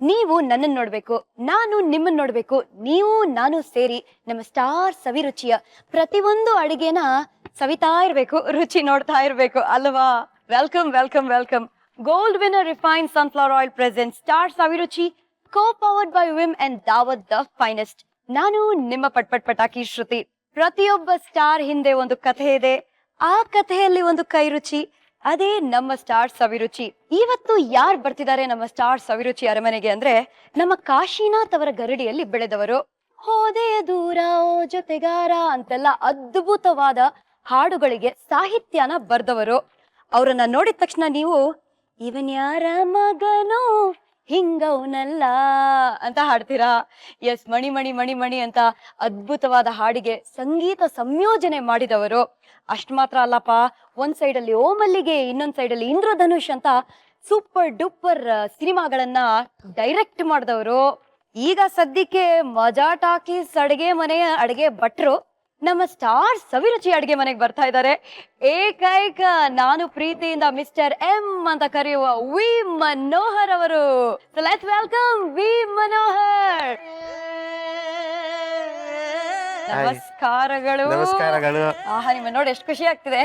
ನೀವು ನನ್ನನ್ನು ನೋಡಬೇಕು, ನಾನು ನಿಮ್ಮನ್ನ ನೋಡಬೇಕು, ನೀವು, ನಾನು ಸೇರಿ ನಮ್ಮ ಸ್ಟಾರ್ ಸವಿರುಚಿಯ ಪ್ರತಿಯೊಂದು ಅಡಿಗೆನ ಸವಿತಾ ಇರ್ಬೇಕು, ರುಚಿ ನೋಡ್ತಾ ಇರ್ಬೇಕು, ಅಲ್ವಾ? Welcome welcome welcome gold winner refine sunflower oil present star Saviruchi co powered by Vim and Daawat the finest ನಾನು ನಿಮ್ಮ ಪಟ್ಪಟ್ ಪಟಾಕಿ ಶ್ರುತಿ. ಪ್ರತಿಯೊಬ್ಬ ಸ್ಟಾರ್ ಹಿಂದೆ ಒಂದು ಕಥೆ ಇದೆ. ಆ ಕಥೆಯಲ್ಲಿ ಒಂದು ಕೈ ರುಚಿ ಅದೇ ನಮ್ಮ ಸ್ಟಾರ್ ಸವಿರುಚಿ. ಇವತ್ತು ಯಾರು ಬರ್ತಿದ್ದಾರೆ ನಮ್ಮ ಸ್ಟಾರ್ ಸವಿರುಚಿ ಅರಮನೆಗೆ ಅಂದ್ರೆ ನಮ್ಮ ಕಾಶಿನಾಥ್ ಅವರ ಗರಡಿಯಲ್ಲಿ ಬೆಳೆದವರು. ಹೋದೆ ದೂರ ಓ ಜೊತೆಗಾರ ಅಂತೆಲ್ಲ ಅದ್ಭುತವಾದ ಹಾಡುಗಳಿಗೆ ಸಾಹಿತ್ಯನ ಬರೆದವರು. ಅವರನ್ನ ನೋಡಿದ ತಕ್ಷಣ ನೀವು, ಇವನ್ ಯಾರ ಮಗನೋ? ಹಿಂಗವನಲ್ಲ ಅಂತ ಹಾಡ್ತೀರಾ? ಎಸ್, ಮಣಿ ಮಣಿ ಮಣಿ ಮಣಿ ಅಂತ ಅದ್ಭುತವಾದ ಹಾಡಿಗೆ ಸಂಗೀತ ಸಂಯೋಜನೆ ಮಾಡಿದವರು. ಅಷ್ಟು ಮಾತ್ರ ಅಲ್ಲಪ್ಪ ಒಂದ್ ಸೈಡ್ ಅಲ್ಲಿ ಓ ಮಲ್ಲಿಗೆ ಇನ್ನೊಂದ್ ಸೈಡ್ ಅಲ್ಲಿ ಇಂದ್ರಧನುಷ್ ಅಂತ ಸೂಪರ್ ಡೂಪರ್ ಸಿನಿಮಾಗಳನ್ನ ಡೈರೆಕ್ಟ್ ಮಾಡಿದವರು. ಈಗ ಸದ್ಯಕ್ಕೆ ಮಜಾ ಟಾಕೀಸ್ ಅಡಿಗೆ ಮನೆಯ ಅಡಿಗೆ ಭಟ್ರು ನಮ್ಮ ಸ್ಟಾರ್ ಸವಿರುಚಿ ಅಡಿಗೆ ಮನೆಗೆ ಬರ್ತಾ ಇದ್ದಾರೆ ಏಕೈಕ ನಾನು ಪ್ರೀತಿಯಿಂದ ಮಿಸ್ಟರ್ ಎಂ ಅಂತ ಕರೆಯುವ ವಿ ಮನೋಹರ್ ಅವರು. Let's welcome V Manohar. ನಮಸ್ಕಾರಗಳು. ನಮಸ್ಕಾರಗಳು. ಆಹಾ ನಿಮ್ಮ ನೋಡಿ ಎಷ್ಟು ಖುಷಿ ಆಗ್ತಿದೆ.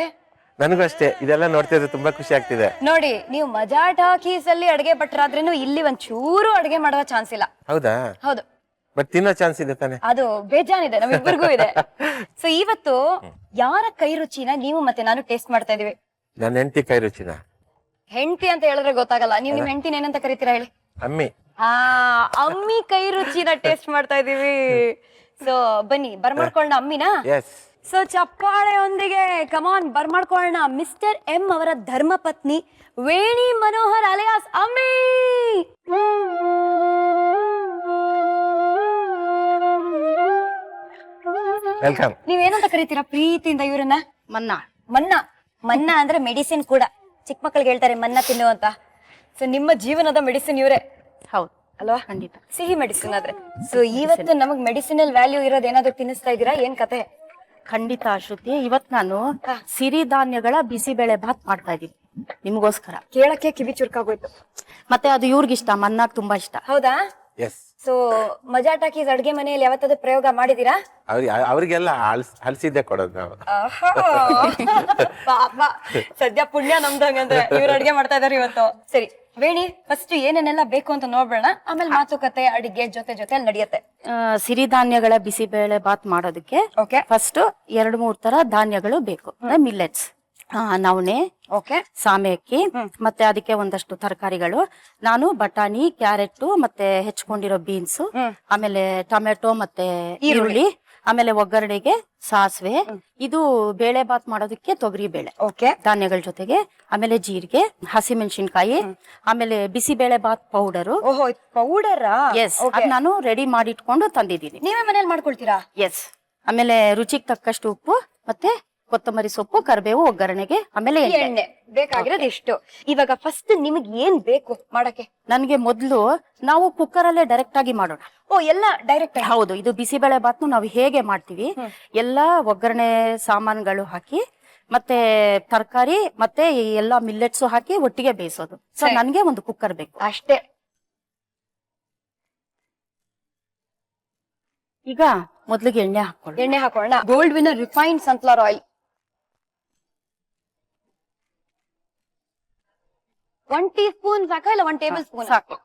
ನನಗೂ ಅಷ್ಟೇ. ಇದೆಲ್ಲ ನೋಡ್ತಿದ್ರೆ ತುಂಬಾ ಖುಷಿ ಆಗ್ತಿದೆ. ನೋಡಿ ನೀವು ಮಜಾ ಟಾಕೀಸ್ ಅಲ್ಲಿ ಅಡಿಗೆ ಭಟ್ರಾದ್ರೇನು ಇಲ್ಲಿ ಒಂದ್ ಚೂರು ಅಡಿಗೆ ಮಾಡುವ ಚಾನ್ಸ್ ಇಲ್ಲ. ಹೌದಾ? ಹೌದು. ಬಟ್ ತಿನ್ನೋ ಚಾನ್ಸ್ ಇದೆ ತಾನೆ. ಅದು ಬೇಜಾನಿದೆ ನಮ್ಮಿಬ್ಬರಿಗೂ ಇದೆ. ಸೊ ಇವತ್ತು ಯಾರ ಕೈ ರುಚಿನ ನೀವು ಮತ್ತೆ ನಾನು ಟೇಸ್ಟ್ ಮಾಡ್ತಾ ಇದೀವಿ ನನ್ನ ಹೆಂಡತಿ ಕೈ ರುಚಿನ. ಹೆಂಡತಿ ಅಂತ ಹೇಳಿದ್ರೆ ಗೊತ್ತಾಗಲ್ಲ. ನೀವು ನಿಮ್ ಹೆಂಡತಿನ ಏನಂತ ಕರಿತೀರಾ ಹೇಳಿ? ಅಮ್ಮಿ. ಆ ಅಮ್ಮಿ ಕೈ ರುಚಿನ ಟೇಸ್ಟ್ ಮಾಡ್ತಾ ಇದೀವಿ ಸೊ ಬನ್ನಿ ಬರ್ಮಾಡ್ಕೊಳ್ಳೋಣ ಅಮ್ಮಿನ? ಎಸ್ ಸೊ ಚಪ್ಪಾಳೆಯೊಂದಿಗೆ ಕಮಾನ್ ಬರ್ಮಾಡ್ಕೊಳ್ಳೋಣ. ಮಿಸ್ಟರ್ ಎಂ ಅವರ ಧರ್ಮ ಪತ್ನಿ ವೇಣಿ ಮನೋಹರ್ ಅಲಿಯಾಸ್ ಅಮ್ಮಿ! ವೆಲ್ಕಮ್ ನೀವೇನಂತ ಕರಿತೀರಾ ಪ್ರೀತಿಯಿಂದ ಇವರನ್ನ? ಮನ್ನಾ. ಮನ್ನಾ. ಮನ್ನಾ ಅಂದ್ರೆ ಮೆಡಿಸಿನ್ ಕೂಡ. ಚಿಕ್ಕ ಮಕ್ಕಳಿಗೆ ಹೇಳ್ತಾರೆ ಮನ್ನಾ ತಿನ್ನು ಅಂತ. ಸೊ ನಿಮ್ಮ ಜೀವನದ ಮೆಡಿಸಿನ್ ಇವರೇ. ಹೌದು. ಅಲ್ವಾ? ಖಂಡಿತ. ಸಿಹಿ ಮೆಡಿಸಿನ್ ಆದ್ರೆ. ಸೊ ಇವತ್ತು ನಮಗ್ ಮೆಡಿಸಿನಲ್ ವ್ಯಾಲ್ಯೂ ಇರೋದ್ ಏನಾದ್ರು ತಿನ್ನಿಸ್ತಾ ಇದೀರಾ ಏನ್ ಕತೆ? ಖಂಡಿತ ಶ್ರುತಿ ಇವತ್ ನಾನು ಸಿರಿಧಾನ್ಯಗಳ ಬಿಸಿಬೇಳೆ ಭಾತ್ ಮಾಡ್ತಾ ಇದ್ದೀನಿ. ನಿಮಗೋಸ್ಕರ. ಕೇಳಕ್ಕೆ ಕಿವಿ ಚುರುಕಾಗೋಯ್ತು. ಮತ್ತೆ ಅದು ಇವ್ರಿಗಿಷ್ಟ ಮನ್ನಾಗ್ ತುಂಬಾ ಇಷ್ಟ. ಹೌದಾ? ಎಸ್ ಸೊ ಮಜಾ ಟಾಕೀಸ್ ಅಡ್ಗೆ ಮನೆಯಲ್ಲಿ ಯಾವತ್ತಾದ್ರೂ ಪ್ರಯೋಗ ಮಾಡಿದೀರಾ ಅವ್ರಿಗೆ ಅವ್ರಿಗೆಲ್ಲ ಹಲ್ಸ್ ಹಲ್ಸಿದ್ದೆ ಕೊಡೋದು ನಾವು. ಆಹಾ. ಪಾಪ. ಸದ್ಯ ಪುಣ್ಯ ನಮ್ದಂಗಂದ್ರೆ. ಇವ್ರು ಅಡ್ಗೆ ಮಾಡ್ತಾ ಇದಾರೆ ಇವತ್ತು. ಸರಿ. ವೇಣಿ ಫಸ್ಟ್ ಏನೇನೆಲ್ಲ ಬೇಕು ಅಂತ ನೋಡ್ಬೇಡ ಆಮೇಲೆ ಮಾತುಕತೆ ಅಡಿಗೆ ಜೊತೆ ಜೊತೆ ನಡೆಯುತ್ತೆ. ಆ, ಸಿರಿಧಾನ್ಯಗಳ ಬಿಸಿಬೇಳೆ ಬಾತ್ ಮಾಡೋದಕ್ಕೆ ಓಕೆ ಫಸ್ಟ್ ಎರಡ್ ಮೂರ್ ತರ ಧಾನ್ಯಗಳು ಬೇಕು. ಮಿಲ್ಲೆಟ್ಸ್ ನವಣೆ ಓಕೆ ಸಾಮೆ ಅಕ್ಕಿ ಮತ್ತೆ ಅದಕ್ಕೆ ಒಂದಷ್ಟು ತರಕಾರಿಗಳು. ನಾನು ಬಟಾಣಿ ಕ್ಯಾರೆಟ್ ಮತ್ತೆ ಹೆಚ್ಕೊಂಡಿರೋ ಬೀನ್ಸ್ ಆಮೇಲೆ ಟೊಮೆಟೊ ಮತ್ತೆ ಈರುಳ್ಳಿ. ಆಮೇಲೆ ಒಗ್ಗರಣೆಗೆ ಸಾಸಿವೆ ಇದು ಬೇಳೆ ಬಾತ್ ಮಾಡೋದಕ್ಕೆ ತೊಗರಿ ಬೇಳೆ. ಓಕೆ. ಧಾನ್ಯಗಳ ಜೊತೆಗೆ ಆಮೇಲೆ ಜೀರಿಗೆ ಹಸಿಮೆಣಸಿನ್ಕಾಯಿ ಆಮೇಲೆ ಬಿಸಿ ಬೇಳೆ ಬಾತ್ ಪೌಡರು ಓಹೋ ಪೌಡರಾ ಎಸ್ ಅದ್ ನಾನು ರೆಡಿ ಮಾಡಿ ಇಟ್ಕೊಂಡು ತಂದಿದ್ದೀನಿ. ನೀವೇ ಮನೇಲಿ ಮಾಡ್ಕೊಳ್ತೀರಾ? ಎಸ್ ಆಮೇಲೆ ರುಚಿಗೆ ತಕ್ಕಷ್ಟು ಉಪ್ಪು ಮತ್ತೆ ಕೊತ್ತಂಬರಿ ಸೊಪ್ಪು ಕರಿಬೇವು ಒಗ್ಗರಣೆಗೆ ಆಮೇಲೆ ಎಣ್ಣೆ. ಎಣ್ಣೆ. ಬೇಕಾಗಿರೋದು ಇಷ್ಟು. ಇವಾಗ ಫಸ್ಟ್ ನಿಮಗೆ ಏನ್ ಬೇಕು ಮಾಡಕ್ಕೆ? ನನ್ಗೆ ಮೊದ್ಲು ನಾವು ಕುಕ್ಕರ್ ಅಲ್ಲೇ ಡೈರೆಕ್ಟ್ ಆಗಿ ಮಾಡೋಣ. ಓ ಎಲ್ಲ ಡೈರೆಕ್ಟ್ ಹೌದು ಇದು ಬಿಸಿಬೇಳೆ ಬಾತ್ನು ನಾವು ಹೇಗೆ ಮಾಡ್ತೀವಿ? ಎಲ್ಲಾ ಒಗ್ಗರಣೆ ಸಾಮಾನುಗಳು ಹಾಕಿ ಮತ್ತೆ ತರಕಾರಿ ಮತ್ತೆ ಈ ಎಲ್ಲಾ ಮಿಲ್ಲೆಟ್ಸ್ ಹಾಕಿ ಒಟ್ಟಿಗೆ ಬೇಯಿಸೋದು. ಸೊ ನನ್ಗೆ ಒಂದು ಕುಕ್ಕರ್ ಬೇಕು. ಅಷ್ಟೇ. ಈಗ ಮೊದ್ಲಿಗೆ ಎಣ್ಣೆ ಹಾಕೊಳ್ಳಿ ಎಣ್ಣೆ ಹಾಕೋಣ gold winner refined sunflower oil one teaspoon ಸಾಕ ಇಲ್ಲ ಒನ್ ಟೇಬಲ್ ಸ್ಪೂನ್ ಸಾಕು.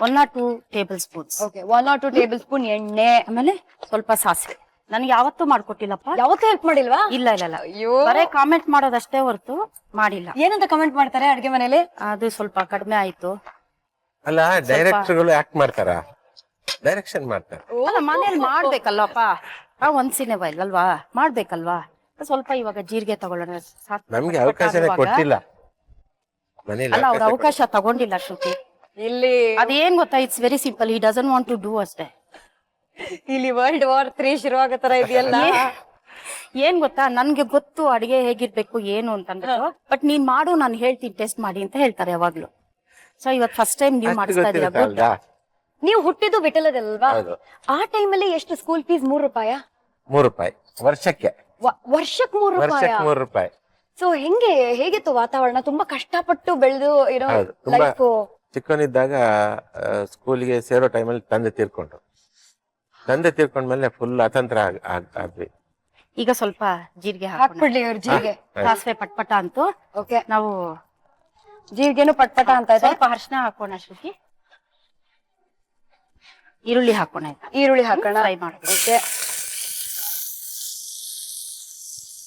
One or two tablespoons okay one or two tablespoon ಎಣ್ಣೆ. ಆಮೇಲೆ ಸ್ವಲ್ಪ ಸಾಸಿವೆ. ನನಗೆ ಯಾವತ್ತೂ ಮಾಡ್ಕೊಟ್ಟಿಲ್ಲಪ್ಪ. ಯಾವತ್ತೂ ಹೆಲ್ಪ್ ಮಾಡಿಲ್ವಾ? ಇಲ್ಲ ಇಲ್ಲ ಇಲ್ಲ. ಅಯ್ಯೋ. ಬರೇ ಕಾಮೆಂಟ್ ಮಾಡೋದಷ್ಟೇ ಹೊರತು ಮಾಡಿಲ್ಲ. ಏನಂತ ಕಮೆಂಟ್ ಮಾಡ್ತಾರೆ ಅಡ್ಗೆ ಮನೇಲಿ? ಅದು ಸ್ವಲ್ಪ ಕಡಿಮೆ ಆಯ್ತು. ಅಲ್ಲ ಡೈರೆಕ್ಟರ್ಗಳು ಆಕ್ಟ್ ಮಾಡ್ತಾರ? ಡೈರೆಕ್ಷನ್ ಮಾಡ್ತಾರೆ. ಅಲ್ಲ ಮನೇಲಿ ಮಾಡ್ಬೇಕಲ್ವಪ್ಪ ಆ ಒಂದ್ ಸಿನಿಮಾ ಇಲ್ಲಲ್ವಾ ಮಾಡ್ಬೇಕಲ್ವಾ? ಸ್ವಲ್ಪ ಇವಾಗ ಜೀರಿಗೆ ತಗೊಳ್ಳೋಣ. ಸಾಕು. ನಮ್ಗೆ ಅವಕಾಶನೇ ಕೊಟ್ಟಿಲ್ಲ. ಅಲ್ಲ ಅವ್ರ ಅವಕಾಶ ತಗೊಂಡಿಲ್ಲ ಶ್ರುತಿ. ಇಲ್ಲಿ ಅದೇನ್ ಗೊತ್ತಾ ಇಟ್ಸ್ ವೆರಿ ಸಿಂಪಲ್ ಈ ಡಸನ್ ವಾಂಟ್ ಟು ಡೂ ಅಷ್ಟೇ. ಇಲ್ಲಿ ವರ್ಲ್ಡ್ ವಾರ್ ತ್ರೀ ಶುರು ಆಗೋ ತರ ಇದೆಯಲ್ಲ? ಏನ್ ಗೊತ್ತಾ ನನ್ಗೆ ಗೊತ್ತು ಅಡಿಗೆ ಹೇಗಿರ್ಬೇಕು ಏನು ಅಂತಂದ್ರೆ ಬಟ್ ನೀನ್ ಮಾಡು ನಾನು ಹೇಳ್ತೀನಿ ಟೆಸ್ಟ್ ಮಾಡಿ ಅಂತ ಹೇಳ್ತಾರೆ ಯಾವಾಗ್ಲೂ. ಸೊ ಇವತ್ ಫಸ್ಟ್ ಟೈಮ್ ನೀವು ಮಾಡಿಸ್ತಾ ಇದೀರಾ? good. ನೀವು ಹುಟ್ಟಿದ್ದು ಬಿಟ್ಟಲದಲ್ವಾ? ಆ ಟೈಮಲ್ಲಿ ಎಷ್ಟು ಸ್ಕೂಲ್ ಫೀಸ್ ಮೂರು ರೂಪಾಯ? ಮೂರು ರೂಪಾಯಿ. ವರ್ಷಕ್ಕೆ. ವರ್ಷಕ್ಕೆ ಮೂರು ರೂಪಾಯಿ? ಮೂರು ರೂಪಾಯಿ. ಸೊ ಹೆಂಗೆ ಹೇಗಿತ್ತು ವಾತಾವರಣ? ತುಂಬಾ ಕಷ್ಟಪಟ್ಟು ಬೆಳೆದು ಇರೋ ಹೌದು ತುಂಬಾ ಲೈಫ್ ಚಿಕ್ಕವನಿದ್ದಾಗ ಸ್ಕೂಲಿಗೆ ಸೇರೋ ಟೈಮಲ್ಲಿ ತಂದೆ ತೀರ್ಕೊಂಡ್ರು. ತಂದೆ ತೀರ್ಕೊಂಡ್ಮೇಲೆ ಫುಲ್ ಅತಂತ್ರ ಆಗ್- ಆಗ್- ಆದ್ವಿ. ಈಗ ಸ್ವಲ್ಪ ಜೀರಿಗೆ ಹಾಕೋಣ. ಹಾಕ್ಬಿಡ್ಲಿ ಇವ್ರ ಜೀರಿಗೆ. ಸಾಸಿವೆ ಪಟ್ಪಟ ಅಂತೂ ಓಕೆ. ನಾವು ಜೀರಿಗೆನು ಪಟ್ಪಟ ಅಂತ ಇದೆ? ಸ್ವಲ್ಪ ಅರ್ಶನ ಹಾಕೋಣ ಶ್ರುತಿ. ಈರುಳ್ಳಿ ಹಾಕೋಣ ಈಗ. ಈರುಳ್ಳಿ ಹಾಕೋಣ? ಫ್ರೈ ಮಾಡೋಣ. ಓಕೆ.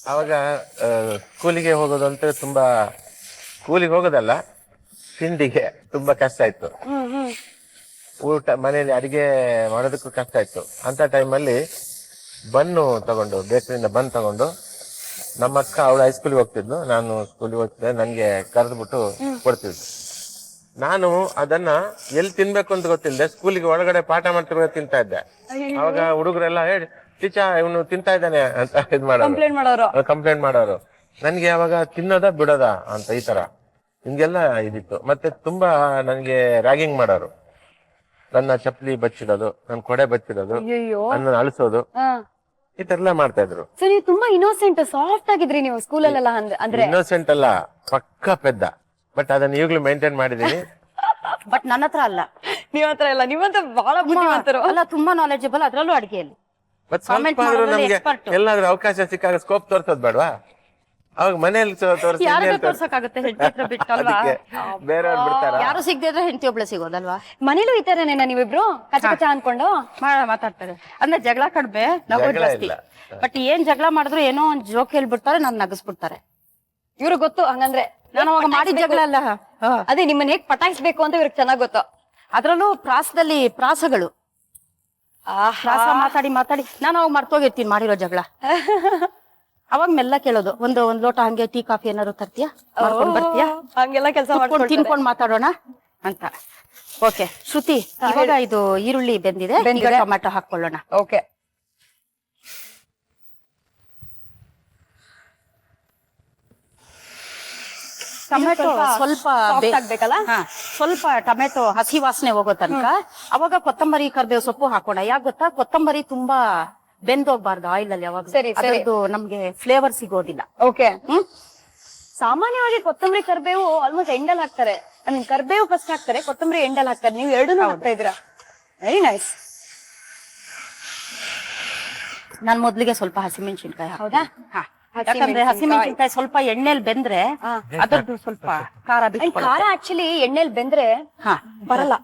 ಅವಾಗ ಕೂಲಿಗೆ ಹೋಗೋದು ಅಂತ ತುಂಬಾ ಕೂಲಿಗೆ ಹೋಗೋದಲ್ಲ ತಿಂಡಿಗೆ ತುಂಬಾ ಕಷ್ಟ ಇತ್ತು ಊಟ ಮನೆಯಲ್ಲಿ ಅಡಿಗೆ ಮಾಡೋದಕ್ಕೂ ಕಷ್ಟ ಇತ್ತು ಅಂತ ಟೈಮಲ್ಲಿ ಬನ್ನು ತಗೊಂಡು ಬೇಕರಿಯಿಂದ ಬನ್ ತಗೊಂಡು ನಮ್ಮ ಅಕ್ಕ ಅವಳು ಹೈಸ್ಕೂಲಿಗೆ ಹೋಗ್ತಿದ್ಲು. ನಾನು ಸ್ಕೂಲಿಗೆ ಹೋಗ್ತಿದ್ದೆ. ನನಗೆ ಕರೆದ್ಬಿಟ್ಟು ಕೊಡ್ತಿದ್ಲು. ನಾನು ಅದನ್ನ ಎಲ್ಲಿ ತಿನ್ಬೇಕು ಅಂತ ಗೊತ್ತಿಲ್ಲದೆ ಸ್ಕೂಲಿಗೆ ಒಳಗಡೆ ಪಾಠ ಮಾಡ್ತಿರ್ಬೇಕು ತಿಂತಾ ಇದ್ದೆ. ಅವಾಗ ಹುಡುಗರೆಲ್ಲ ಹೇಳಿ ಟೀಚಾ ಇವನು ತಿಂತಾ ಇದ್ದಾನೆ ಅಂತ ಇದ್ ಮಾಡೋರು. ಕಂಪ್ಲೇಂಟ್ ಮಾಡೋರು. ಕಂಪ್ಲೇಂಟ್ ಮಾಡೋರು. ನನ್ಗೆ ಅವಾಗ ತಿನ್ನೋದ ಬಿಡೋದ ಅಂತ ಈ ತರ. ಹಿಂಗೆಲ್ಲ ಇದಿತ್ತು. ಮತ್ತೆ ತುಂಬಾ ನನ್ಗೆ ರ್ಯಾಗಿಂಗ್ ಮಾಡೋರು. ನನ್ನ ಚಪ್ಪಲಿ ಬಚ್ಚಿಡೋದು ನನ್ನ ಕೊಡೆ ಬಚ್ಚಿಡೋದು ಅಯ್ಯೋ ನನ್ನ ಅಳಿಸೋದು. ಈ ತರ ಎಲ್ಲಾ ಮಾಡ್ತಾ ಇದ್ರು. ಸೊ ನೀವು ತುಂಬಾ ಇನ್ನೋಸೆಂಟ್ ಸಾಫ್ಟ್ ಆಗಿದ್ರಿ ನೀವು ಸ್ಕೂಲಲ್ಲೆಲ್ಲ ಅಂದ್- ಅಂದ್ರೆ. ಇನ್ನೋಸೆಂಟ್ ಅಲ್ಲ ಪಕ್ಕ ಪೆದ್ದ. ಬಟ್ ಅದನ್ನ ಈಗ್ಲೂ ಮೇಂಟೈನ್ ಮಾಡಿದೀನಿ. ಬಟ್ ನನ್ನ ಹತ್ರ ಅಲ್ಲ. ನೀವ್ ಹತ್ರ ಇಲ್ಲ. ನೀವಂತ ಬಹಳ ಬುದ್ಧಿವಂತರು. ಅಲ್ಲ ತುಂಬಾ ನಾಲೆಜಬಲ್ ಅದ್ರಲ್ಲೂ ಅಡಿಗೆಯಲ್ಲಿ. ಸ್ವಲ್ಪ ಆದ್ರೂ ನಮ್ಗೆ ಎಲ್ಲಾದ್ರೂ ಅವಕಾಶ ಸಿಕ್ಕಾಗ ಸ್ಕೋಪ್ ತೋರ್ಸೋದ್ ಬೇಡವಾ? ಅವಾಗ ಮನೆಯಲ್ಲಿ ತೋರಿಸಿ ತೋರ್ಸಕ್ಕಾಗುತ್ತೆ ಹೆಂಡತಿ ಹತ್ರ ಬಿಟ್ಟಲ್ವಾ? ಅದಕ್ಕೆ ಬೇರೆಯವ್ರು ಬಿಡ್ತಾರ? ಯಾರು ಸಿಗದೆ ಇದ್ರೆ ಹೆಂಡತಿ ಒಬ್ಳೆ ಸಿಗೋದಲ್ವಾ? ಮನೇಲೂ ಈ ತರನೇನ ನೀವಿಬ್ರು? ಕಚ ಕಚ ಅನ್ಕೊಂಡು ಮಾ- ಮಾತಾಡ್ತಾರೆ. ಅಂದ್ರೆ ಜಗಳ ಕಡಿಮೆ ನಗೋ ಜಗಳ ಜಾಸ್ತಿ. ಇಲ್ಲ. ಬಟ್ ಏನ್ ಜಗಳ ಮಾಡಿದ್ರು ಏನೋ ಒಂದ್ ಜೋಕ್ ಹೇಳ್ಬಿಡ್ತಾರೆ ನಾನು ನಗಸ್ಬಿಡ್ತಾರೆ. ಇವ್ರಿಗೆ ಗೊತ್ತು ಹಂಗಂದ್ರೆ ನಾನು ಅವಾಗ ಮಾಡಿದ ಜಗಳ ಅಲ್ಲ. ಹ. ಅದೇ ನಿಮ್ಮನ್ನ ಹೇಗ್ ಪಟಾಯಿಸ್ಬೇಕು ಅಂತ ಇವ್ರಿಗೆ ಚೆನ್ನಾಗ್ ಗೊತ್ತು. ಅದ್ರಲ್ಲೂ ಪ್ರಾಸದಲ್ಲಿ ಪ್ರಾಸಗಳು. ಮಾತಾಡಿ ಮಾತಾಡಿ. ನಾನು ಅವಾಗ ಮರ್ತೋಗಿರ್ತೀನಿ ಮಾಡಿರೋ ಜಗಳ. ಅವಾಗ ಮೆಲ್ಲ ಕೇಳೋದು. ಒಂದು ಒಂದ್ ಲೋಟ ಹಂಗೆ ಟೀ ಕಾಫಿ ಏನಾದ್ರು ತರ್ತೀಯಾ? ಮಾಡ್ಕೊಂಡ್ ಬರ್ತೀಯಾ? ಹಂಗೆಲ್ಲ ಕೆಲಸ ಮಾಡ್ಕೊಂಡು ತಿನ್ಕೊಂಡ್ ಮಾತಾಡೋಣ? ಅಂತ. ಓಕೆ. ಶ್ರುತಿ ಇವಾಗ ಇದು ಈರುಳ್ಳಿ ಬೆಂದಿದೆ. ಟೊಮ್ಯಾಟೊ ಹಾಕೊಳ್ಳೋಣ ಓಕೆ. ಟೊಮೆಟೊ ಸ್ವಲ್ಪ ಬೇ- ಆಗ್ಬೇಕಲ್ಲ? ಹಾ, ಸ್ವಲ್ಪ ಟೊಮೆಟೊ ಹಸಿ ವಾಸನೆ ಹೋಗೋ ತನಕ ಅವಾಗ ಕೊತ್ತಂಬರಿ ಕರ್ಬೇವು ಸೊಪ್ಪು ಹಾಕೋಣ. ಯಾಕೆ ಗೊತ್ತಾ? ಕೊತ್ತಂಬರಿ ತುಂಬಾ ಬೆಂದೋಗ್ಬಾರ್ದು ಆಯಿಲ್ ಅಲ್ಲಿ ಯಾವಾಗ ಸರಿ, ಸರಿ. ನಮ್ಗೆ ಫ್ಲೇವರ್ ಸಿಗೋದಿಲ್ಲ. ಓಕೆ ಸಾಮಾನ್ಯವಾಗಿ ಕೊತ್ತಂಬರಿ ಕರ್ಬೇವು ಆಲ್ಮೋಸ್ಟ್ ಎಂಡಲ್ ಹಾಕ್ತಾರೆ. ಐ ಮೀನ್ ಕರ್ಬೇವು ಫಸ್ಟ್ ಹಾಕ್ತಾರೆ ಕೊತ್ತಂಬರಿ ಎಂಡಲ್ ಹಾಕ್ತಾರೆ. ನೀವು ಎರಡೂ ಹಾಕ್ತಾ ಇದ್ದೀರಾ? ವೆರಿ ನೈಸ್ ನಾನು ಮೊದಲಿಗೆ ಸ್ವಲ್ಪ ಹಸಿಮೆಣಸಿನ್ಕಾಯಿ ಹೌದಾ? ಹಾ. ಯಾಕಂದ್ರೆ ಹಸಿಮೆಣಸಿನಕಾಯಿ ಸ್ವಲ್ಪ ಎಣ್ಣೆಲಿ ಬೆಂದ್ರೆ. ಅದರದ್ದು ಸ್ವಲ್ಪ ಖಾರ ಬಿಟ್ಟು ಖಾರ ಆಕ್ಚುಲಿ ಎಣ್ಣೆಲ್ ಬೆಂದ್ರೆ ಬರಲ್ಲ.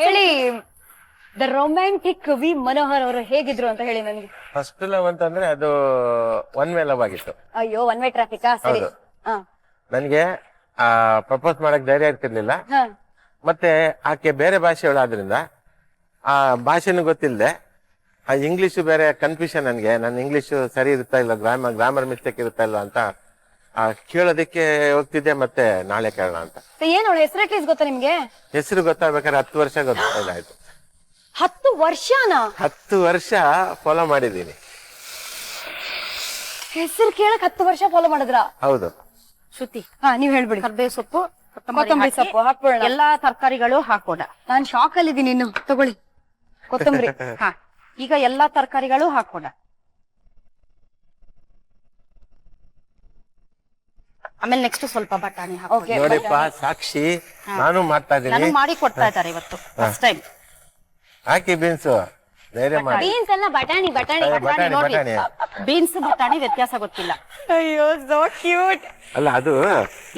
ಹೇಳಿ ದ ರೊಮ್ಯಾಂಟಿಕ್ ಕವಿ ಮನೋಹರ್ ಅವರು ಹೇಗಿದ್ರು ಅಂತ ಹೇಳಿ ನನಗೆ. ಫಸ್ಟ್ ಲವ್ ಅಂತಂದ್ರೆ ಅದು ಒನ್ ವೇ ಲವ್ ಆಗಿತ್ತು. ಅಯ್ಯೋ ಒನ್ ವೇ ಟ್ರಾಫಿಕ್ ಸರಿ. ನನಗೆ ಪ್ರಪೋಸ್ ಮಾಡಕ್ ಧೈರ್ಯ ಇರ್ತಿರ್ಲಿಲ್ಲ. ಮತ್ತೆ ಆಕೆ ಬೇರೆ ಭಾಷೆಯವಳಾದ್ರಿಂದ ಆ ಭಾಷೆನೂ ಗೊತ್ತಿಲ್ಲದೆ ಆ ಇಂಗ್ಲಿಷ್ ಬೇರೆ ಕನ್ಫ್ಯೂಷನ್ ನನಗೆ. ನನ್ನ ಇಂಗ್ಲಿಷ್ ಸರಿ ಇರುತ್ತಾ ಇಲ್ಲ ಗ್ರಾಮರ್ ಗ್ರಾಮರ್ ಮಿಸ್ಟೇಕ್ ಇರ್ತಾ ಇಲ್ಲ ಅಂತ ಆ ಕೇಳೋದಕ್ಕೆ ಹೋಗ್ತಿದ್ದೆ ಮತ್ತೆ ನಾಳೆ ಕೇಳೋಣ ಅಂತ. ಏನ್ ಅವಳ ಹೆಸರು ಅಟ್ಲೀಸ್ಟ್ ಗೊತ್ತಾ ನಿಮ್ಗೆ? ಹೆಸರು ಗೊತ್ತಾಗ್ಬೇಕಾದ್ರೆ ಹತ್ತು ವರ್ಷ ಗೊತ್ತಾಯ್ತು. ಹತ್ತು ವರ್ಷನಾ? ಹತ್ತು ವರ್ಷ ಫಾಲೋ ಮಾಡಿದೀನಿ ಹೆಸರು ಕೇಳಕ್ ಹತ್ತು ವರ್ಷ ಫಾಲೋ ಮಾಡಿದ್ರ? ಹೌದು. ಶ್ರುತಿ. ಹಾ ನೀವ್ ಹೇಳ್ಬಿಡಿ. ಕರ್ಬೇವು ಸೊಪ್ಪು ಕೊತ್ತಂಬರಿ ಸೊಪ್ಪು ಹಾಕ್ಬೋಣ ಎಲ್ಲಾ ತರಕಾರಿಗಳು ಹಾಕೋಣ. ನಾನ್ ಶಾಕ್ ಅಲ್ಲಿ ಇದೀನಿ ಇನ್ನು. ತಗೊಳ್ಳಿ. ಕೊತ್ತಂಬರಿ. ಹಾ. ಈಗ ಎಲ್ಲಾ ತರಕಾರಿಗಳು ಹಾಕೋಣ. ಆಮೇಲೆ ನೆಕ್ಸ್ಟ್ ಸ್ವಲ್ಪ ಬಟಾಣಿ ಹಾಕಿ ನೋಡಿಪ್ಪ ಸಾಕ್ಷಿ ನಾನು ಮಾಡ್ತಾ ನಾನು ಇದ್ದೀನಿ ಮಾಡಿ ಕೊಡ್ತಾ ಇದ್ದಾರೆ ಇವತ್ತು ಫಸ್ಟ್ ಟೈಮ್ ಹಾಕಿ ಬೀನ್ಸ್ ಧೈರ್ಯ ಮಾಡಿ. ಬೀನ್ಸ್ ಎಲ್ಲ ಬಟಾಣಿ ಬಟಾಣಿ ಬಟಾಣಿ ನೋಡಿ. ಬಟಾಣಿ. ಬೀನ್ಸ್ ಬಟಾಣಿ ವ್ಯತ್ಯಾಸ ಗೊತ್ತಿಲ್ಲ. ಅಯ್ಯೋ ಸೋ ಕ್ಯೂಟ್ ಅಲ್ಲ ಅದು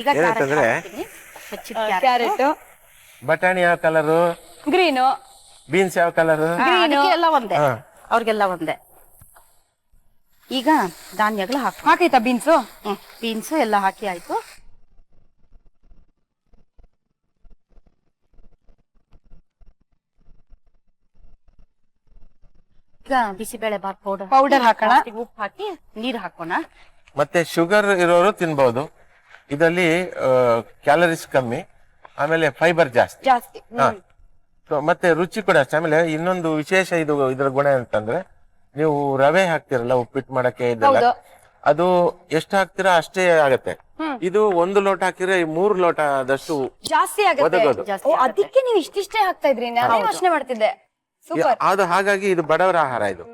ಈಗ ಕ್ಯಾರೆಟ್ ಏನಂತಂದ್ರೆ ಕ್ಯಾರೆಟ್. ಕ್ಯಾರೆಟ್. ಬಟಾಣಿ ಯಾವ ಕಲರು ಗ್ರೀನು. ಬೀನ್ಸ್ ಯಾವ ಕಲರ್ ಎಲ್ಲ ಒಂದೇ. ಅವ್ರಿಗೆಲ್ಲ ಒಂದೇ. ಈಗ ಧಾನ್ಯಗಳು ಹಾಕಿ ಹಾಕೈತಾ ಬೀನ್ಸು ಹ್ಮ್ ಬೀನ್ಸ್ ಎಲ್ಲ ಹಾಕಿ ಆಯ್ತು. ಈಗ ಬಿಸಿಬೇಳೆ ಬಾತ್ ಪೌಡರ್ ಪೌಡರ್ ಹಾಕೋಣ. ಉಪ್ಪು ಹಾಕಿ ನೀರ್ ಹಾಕೋಣ. ಮತ್ತೆ ಶುಗರ್ ಇರೋರು ತಿನ್ಬಹುದು ಇದರಲ್ಲಿ ಕ್ಯಾಲರೀಸ್ ಕಮ್ಮಿ. ಆಮೇಲೆ ಫೈಬರ್ ಜಾಸ್ತಿ. ಜಾಸ್ತಿ. ಮತ್ತೆ ರುಚಿ ಕೂಡ ಅಷ್ಟೇ. ಆಮೇಲೆ ಇನ್ನೊಂದು ವಿಶೇಷ ಇದು ಇದರ ಗುಣ ಅಂತಂದ್ರೆ ನೀವು ರವೆ ಹಾಕ್ತಿರಲ್ಲ ಉಪ್ಪಿಟ್ಟು ಮಾಡಕ್ಕೆ ಇದೆಲ್ಲ? ಅದು ಎಷ್ಟು ಹಾಕ್ತೀರಾ ಅಷ್ಟೇ ಆಗತ್ತೆ. ಇದು ಒಂದು ಲೋಟ ಹಾಕಿದ್ರೆ ಮೂರು ಲೋಟದಷ್ಟು ಜಾಸ್ತಿ ಆಗುತ್ತೆ. ಒದಗೋದು. ಜಾಸ್ತಿ ಅದಕ್ಕೆ ನೀವು ಇಷ್ಟಿಷ್ಟೇ ಹಾಕ್ತಾ ಇದ್ರಿ ನಾನು ಯೋಚನೆ ಮಾಡ್ತಿದ್ದೆ. ಸೂಪರ್. ಅದು ಹಾಗಾಗಿ ಇದು ಬಡವರ ಆಹಾರ ಇದು.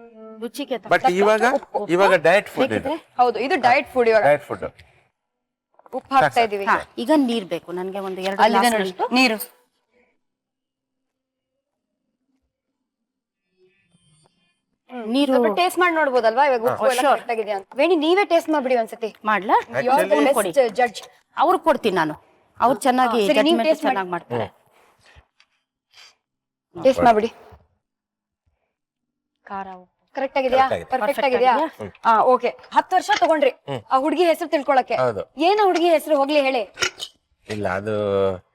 ಬಟ್ ಇವಾಗ ಇವಾಗ ಡಯಟ್ ಫುಡ್ ಇದು. ಹೌದು ಇದು ಡಯಟ್ ಫುಡ್ ಇವಾಗ. ಡಯಟ್ ಫುಡ್ ಉಪ್ಪು ಹಾಕ್ತಾ ಇದೀವಿ. ಈಗ ನೀರ್ ಬೇಕು. ನನ್ಗೆ ಒಂದು ಎರಡು. ನೀರು. ನೀರು ಟೇಸ್ಟ್ ಮಾಡಿ ನೋಡ್ಬೋದಲ್ವಾ? ಇವಾಗ ಉಪ್ಪು ಎಲ್ಲ sure. correct ಆಗಿದ್ಯಾ ಅಂತ. ವೇಣಿ ನೀವೇ ಟೇಸ್ಟ್ ಮಾಡ್ಬಿಡಿ ಒಂದ್ಸತಿ. ಮಾಡ್ಲಾ? ಕೊಡಿ. ಜಡ್ಜ್ ಅವ್ರು ಕೊಡ್ತೀನಿ ನಾನು. ಅವ್ರು ಚೆನ್ನಾಗಿ ಸರಿ, ನೀವ್ judgment taste ಮಾಡಿ. ಚೆನ್ನಾಗಿ ಮಾಡ್ತಾರೆ. ಟೇಸ್ಟ್ ಮಾಡ್ಬಿಡಿ. ಖಾರ ಕರೆಕ್ಟ್ ಆಗಿದ್ಯಾ? Correct ಆಗಿದೆ. ಪರ್ಫೆಕ್ಟ್ Perfect ಆಗಿದ್ಯಾ? ಆಗಿದ್ಯಾ? ಹಾ ಓಕೆ ಹತ್ತು ವರ್ಷ ತಗೊಂಡ್ರಿ. ಆ ಹುಡುಗಿ ಹೆಸರು ತಿಳ್ಕೊಳಕ್ಕೆ. ಹೌದು. ಏನ ಹುಡುಗಿ ಹೆಸರು ಹೋಗ್ಲಿ ಹೇಳಿ. ಇಲ್ಲ ಅದು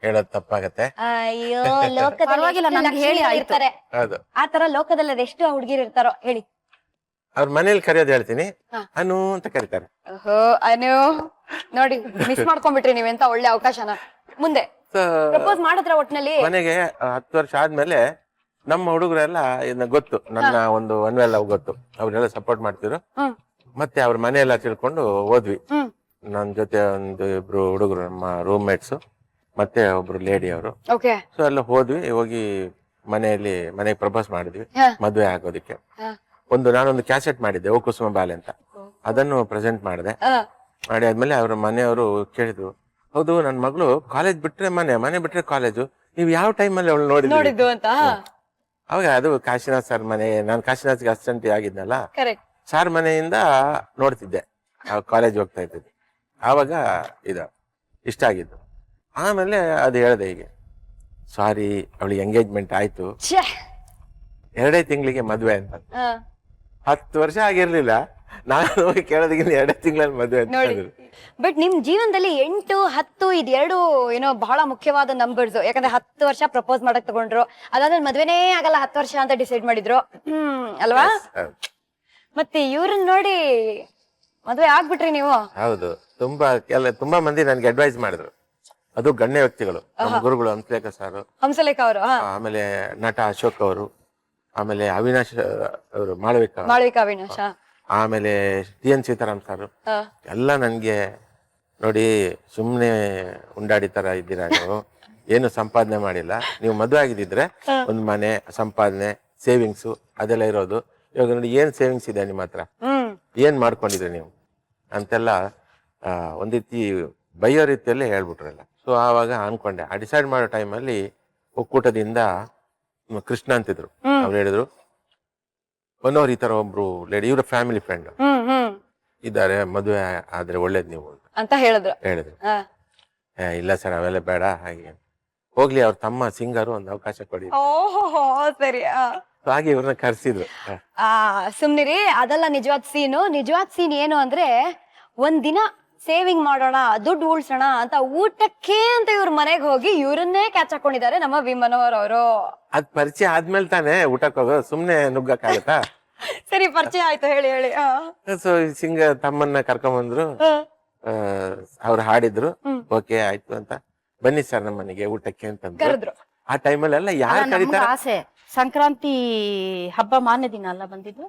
ಹೇಳೋದ್ ತಪ್ಪಾಗತ್ತೆ. ಅಯ್ಯೋ ಲೋಕದಲ್ಲಿ ಪರವಾಗಿಲ್ಲ, ಎಷ್ಟು ನನ್ಗೆ ಹೇಳಿ ಲಕ್ಷ್ಮಿಗಳು ಆಯ್ತು. ಇರ್ತಾರೆ. ಹೌದು. ಆ ತರ ಲೋಕದಲ್ಲಿ ಅದೆಷ್ಟು ಹುಡುಗಿರು ಇರ್ತಾರೋ ಹೇಳಿ. ಅವ್ರ ಮನೇಲಿ ಕರೆಯೋದು ಹೇಳ್ತೀನಿ. ಹಾ. ಅನು ಅಂತ ಕರೀತಾರೆ. ಓಹೋ ಅನು ನೋಡಿ ಮಿಸ್ ಮಾಡ್ಕೊಂಡ್ಬಿಟ್ರಿ ನೀವೆಂತ ಒಳ್ಳೆ ಅವಕಾಶನ. ಮುಂದೆ So, ಪ್ರಪೋಸ್ ಮಾಡಿದ್ರ ಒಟ್ನಲ್ಲಿ? ಮನೆಗೆ ಆ, ಹತ್ತು ವರ್ಷ ಆದ್ಮೇಲೆ ನಮ್ಮ ಹುಡುಗರೆಲ್ಲ ಇದನ್ನ ಗೊತ್ತು ನನ್ನ ಒಂದು ಅನ್ವೆಲ್ಲ ಲವ್ ಗೊತ್ತು. ಅವ್ರೆಲ್ಲ ಸಪೋರ್ಟ್ ಮಾಡ್ತಿದ್ರು. ಹ್ಮ್. ಮತ್ತೆ ಅವ್ರ ಮನೆಯೆಲ್ಲ ತಿಳ್ಕೊಂಡು ಹೋದ್ವಿ. ಹ್ಮ್. ನನ್ನ ಜೊತೆ ಒಂದು ಇಬ್ರು ಹುಡುಗರು ನಮ್ಮ ರೂಮ್ ಮೇಟ್ಸ್ ಮತ್ತೆ ಒಬ್ರು ಲೇಡಿ ಅವರು. ಓಕೆ ಸೊ ಎಲ್ಲ ಹೋದ್ವಿ ಹೋಗಿ ಮನೆಯಲ್ಲಿ ಮನೆಗೆ ಪ್ರಪೋಸ್ ಮಾಡಿದ್ವಿ ಹಾ. ಮದುವೆ ಆಗೋದಕ್ಕೆ. ಹಾ. ಒಂದು ನಾನೊಂದು ಕ್ಯಾಸೆಟ್ ಮಾಡಿದ್ದೆ ಓ ಕುಸುಮ ಬಾಲೆ ಅಂತ. ಅದನ್ನು ಪ್ರೆಸೆಂಟ್ ಮಾಡಿದೆ. ಆ, ಮಾಡಿ ಆದ್ಮೇಲೆ ಅವ್ರ ಮನೆಯವರು ಕೇಳಿದ್ರು ಹೌದು ನನ್ನ ಮಗಳು ಕಾಲೇಜ್ ಬಿಟ್ರೆ ಮನೆ ಮನೆ ಬಿಟ್ರೆ ಕಾಲೇಜು ನೀವು ಯಾವ ಟೈಮಲ್ಲಿ ಅವಳು ನೋಡಿದ್ರಿ? ನೋಡಿದ್ದು ಅಂತ ಅವಾಗ ಅದು ಕಾಶಿನಾಥ್ ಸರ್ ಮನೆ ನಾನು ಕಾಶಿನಾಥ್ಗೆ ಅಸಿಸ್ಟೆಂಟ್ ಆಗಿದ್ನಲ್ಲ. ಕರೆಕ್ಟ್ ಸಾರ್ ಮನೆಯಿಂದ ನೋಡ್ತಿದ್ದೆ. ಕಾಲೇಜ್ ಹೋಗ್ತಾ ಇದ್ದಿದ್ದು. ಆವಾಗ ಇದು ಇಷ್ಟ ಆಗಿದ್ದು. ಆಮೇಲೆ ಅದು ಹೇಳಿದೆ ಹೀಗೆ ಸಾರಿ ಅವಳಿಗೆ ಎಂಗೇಜ್ಮೆಂಟ್ ಆಯ್ತು. ಛೇ! ಎರಡೇ ತಿಂಗಳಿಗೆ ಮದುವೆ ಅಂತ. ಆ, ಹತ್ತು ವರ್ಷ ಆಗಿರ್ಲಿಲ್ಲ. ನಾನು ಹೋಗಿ ಕೇಳೋದಕ್ಕಿಂತ ಎರಡೇ ತಿಂಗಳಲ್ಲಿ ಮದುವೆ ಅಂತ ನೋಡಿ ಹೇಳಿದ್ರು. ಬಟ್ ನಿಮ್ ಜೀವನದಲ್ಲಿ ಎಂಟು ಹತ್ತು ಇದೆರಡು ಏನೋ ಬಹಳ ಮುಖ್ಯವಾದ ನಂಬರ್ಸ್ ಯಾಕಂದ್ರೆ ಹತ್ತು ವರ್ಷ ಪ್ರಪೋಸ್ ಮಾಡಕ್ ತಗೊಂಡ್ರು. ಅದಾದ್ಮೇಲೆ ಮದ್ವೆನೇ ಆಗಲ್ಲ ಹತ್ತು ವರ್ಷ ಅಂತ ಡಿಸೈಡ್ ಮಾಡಿದ್ರು. ಹ್ಮ್ ಅಲ್ವಾ? ಹೌದು. ಮತ್ತೆ ಇವ್ರನ್ನ ನೋಡಿ ಮದ್ವೆ ಆಗ್ಬಿಟ್ರಿ ನೀವು. ಹೌದು. ತುಂಬಾ ಕೆಲ ತುಂಬಾ ಮಂದಿ ನನ್ಗೆ ಅಡ್ವೈಸ್ ಮಾಡಿದ್ರು. ಅದು ಗಣ್ಯ ವ್ಯಕ್ತಿಗಳು ನಮ್ಮ ಗುರುಗಳು ಹಂಸಲೇಖ ಸರ್. ಹಂಸಲೇಖ ಅವರು ಆಮೇಲೆ ನಟ ಅಶೋಕ್ ಅವರು ಆಮೇಲೆ ಅವಿನಾಶ್ ಅವರು ಮಾಳವಿಕ. ಮಾಳವಿಕ ಅವಿನಾಶ್ ಆಮೇಲೆ ಟಿ ಎನ್ ಸೀತಾರಾಮ್ ಸರ್. ಎಲ್ಲ ನನ್ಗೆ ನೋಡಿ ಸುಮ್ನೆ ಉಂಡಾಡಿ ತರ ಇದ್ದೀರಾ ನೀವು? ಏನು ಸಂಪಾದನೆ ಮಾಡಿಲ್ಲ. ನೀವು ಮದುವೆ ಆಗಿದ್ದಿದ್ರೆ ಒಂದ್ ಮನೆ ಸಂಪಾದನೆ ಸೇವಿಂಗ್ಸ್ ಅದೆಲ್ಲ ಇರೋದು. ಇವಾಗ ನೋಡಿ ಏನ್ ಸೇವಿಂಗ್ಸ್ ಇದೆ ನಿಮ್ಮ ಹತ್ರ? ಏನ್ ಮಾಡ್ಕೊಂಡಿದ್ರಿ ನೀವು? ಅಂತೆಲ್ಲ ಒಂದ್ ರೀತಿ ಬೈಯೋ ರೀತಿಯಲ್ಲಿ ಹೇಳ್ಬಿಟ್ರಲ್ಲ. ಸೊ ಆವಾಗ ಅನ್ಕೊಂಡೆ. ಆ ಡಿಸೈಡ್ ಮಾಡೋ ಟೈಮಲ್ಲಿ ಒಕ್ಕೂಟದಿಂದ ಕೃಷ್ಣ ಅಂತಿದ್ರು. ಅವ್ರು ಹೇಳಿದ್ರು ಬಂದವ್ರು ಈ ತರ ಒಬ್ರು ಲೇಡಿ ಇವ್ರ ಫ್ಯಾಮಿಲಿ ಫ್ರೆಂಡ್ ಇದ್ದಾರೆ ಮದುವೆ ಆದ್ರೆ ಒಳ್ಳೇದ್ ನೀವು ಅಂತ. ಹೇಳಿದ್ರು. ಹೇಳಿದ್ರು. ಇಲ್ಲ ಸರ್ ಅವೆಲ್ಲ ಬೇಡ ಹಾಗೆ. ಹೋಗ್ಲಿ ಅವ್ರ ತಮ್ಮ ಸಿಂಗರ್ ಒಂದು ಅವಕಾಶ ಕೊಡಿ ಓಹೋ ಸರಿ ಹಾಗೆ ಇವ್ರನ್ನ ಕರ್ಸಿದ್ರು. ಸುಮ್ನಿರಿ ಅದೆಲ್ಲ ನಿಜವಾದ ಸೀನು ನಿಜವಾದ ಸೀನ್ ಏನು ಅಂದ್ರೆ ಒಂದ್ ದಿನ ಸೇವಿಂಗ್ ಮಾಡೋಣ ದುಡ್ಡು ಉಳ್ಸೋಣ ಅಂತ ಊಟಕ್ಕೆ ಅಂತ ಇವ್ರ ಮನೆಗೆ ಹೋಗಿ ಇವರನ್ನೇ ಕ್ಯಾಚ್ ಹಾಕೊಂಡಿದ್ದಾರೆ ನಮ್ಮ ವಿಮನೋರ್ ಅವರು. ಅದ್ ಪರಿಚಯ ಆದ್ಮೇಲೆ ತಾನೇ ಊಟಕ್ಕೆ ಹೋಗೋ ಸುಮ್ನೆ ನುಗ್ಗಕ್ಕಾಗತ್ತಾ? ಸರಿ ಪರಿಚಯ ಆಯ್ತು. ಹೇಳಿ ಹೇಳಿ. ಆ. ಸೊ ಸಿಂಗ ತಮ್ಮನ್ನ ಕರ್ಕೊಂಬಂದ್ರು ಆ. ಅವ್ರು ಹಾಡಿದ್ರು. ಓಕೆ ಆಯ್ತು ಅಂತ. ಬನ್ನಿ ಸರ್ ನಮ್ಮ ಮನೆಗೆ ಊಟಕ್ಕೆ ಅಂತ ಕರೆದ್ರು. ಆ ಟೈಮಲ್ಲೆಲ್ಲ ಯಾರು ಅಲ್ಲ, ನಮ್ಗೆ ಕರೀತಾರ? ಆಸೆ. ಸಂಕ್ರಾಂತಿ ಹಬ್ಬ ಮಾನ್ಯ ದಿನ ಅಲ್ಲ ಬಂದಿದ್ದು?